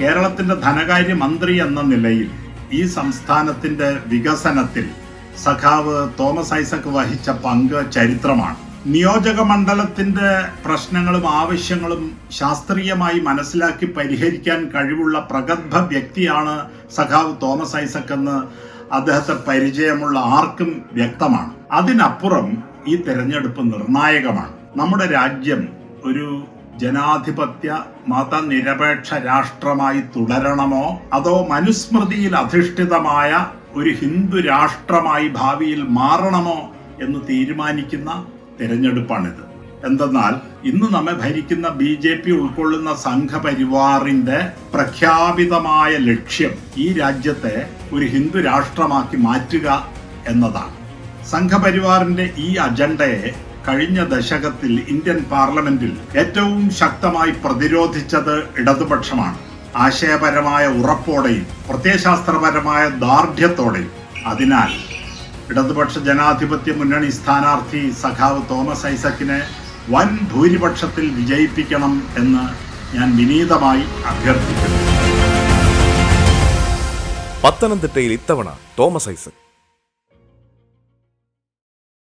കേരളത്തിന്റെ ധനകാര്യ മന്ത്രി എന്ന നിലയിൽ ഈ സംസ്ഥാനത്തിന്റെ വികസനത്തിൽ സഖാവ് തോമസ് ഐസക് വഹിച്ച പങ്ക് ചരിത്രമാണ്. നിയോജക മണ്ഡലത്തിന്റെ പ്രശ്നങ്ങളും ആവശ്യങ്ങളും ശാസ്ത്രീയമായി മനസ്സിലാക്കി പരിഹരിക്കാൻ കഴിവുള്ള പ്രഗത്ഭ വ്യക്തിയാണ് സഖാവ് തോമസ് ഐസക് എന്ന് അദ്ദേഹത്തെ പരിചയമുള്ള ആർക്കും വ്യക്തമാണ്. അതിനപ്പുറം ഈ തെരഞ്ഞെടുപ്പ് നിർണായകമാണ്. നമ്മുടെ രാജ്യം ഒരു ജനാധിപത്യ മതനിരപേക്ഷ രാഷ്ട്രമായി തുടരണമോ? അതോ മനുസ്മൃതിയിൽ അധിഷ്ഠിതമായ ഒരു ഹിന്ദു രാഷ്ട്രമായി ഭാവിയിൽ മാറണമോ എന്ന് തീരുമാനിക്കുന്ന തെരഞ്ഞെടുപ്പാണിത്. എന്തെന്നാൽ ഇന്ന് നമ്മെ ഭരിക്കുന്ന ബി ജെ പി ഉൾക്കൊള്ളുന്ന സംഘപരിവാറിന്റെ പ്രഖ്യാപിതമായ ലക്ഷ്യം ഈ രാജ്യത്തെ ഒരു ഹിന്ദു രാഷ്ട്രമാക്കി മാറ്റുക എന്നതാണ്. സംഘപരിവാറിന്റെ ഈ അജണ്ടയെ കഴിഞ്ഞ ദശകത്തിൽ ഇന്ത്യൻ പാർലമെന്റിൽ ഏറ്റവും ശക്തമായി പ്രതിരോധിച്ചത് ഇടതുപക്ഷമാണ്. ആശയപരമായ ഉറപ്പോടെയും പ്രത്യയശാസ്ത്രപരമായ ദാർഢ്യത്തോടെയും. അതിനാൽ ഇടതുപക്ഷ ജനാധിപത്യ മുന്നണി സ്ഥാനാർത്ഥി സഖാവ് തോമസ് ഐസക്കിനെ വൻ ഭൂരിപക്ഷത്തിൽ വിജയിപ്പിക്കണം എന്ന് ഞാൻ വിനീതമായി അഭ്യർത്ഥിക്കുന്നു. പത്തനംതിട്ടയിൽ ഇത്തവണ തോമസ് ഐസക്.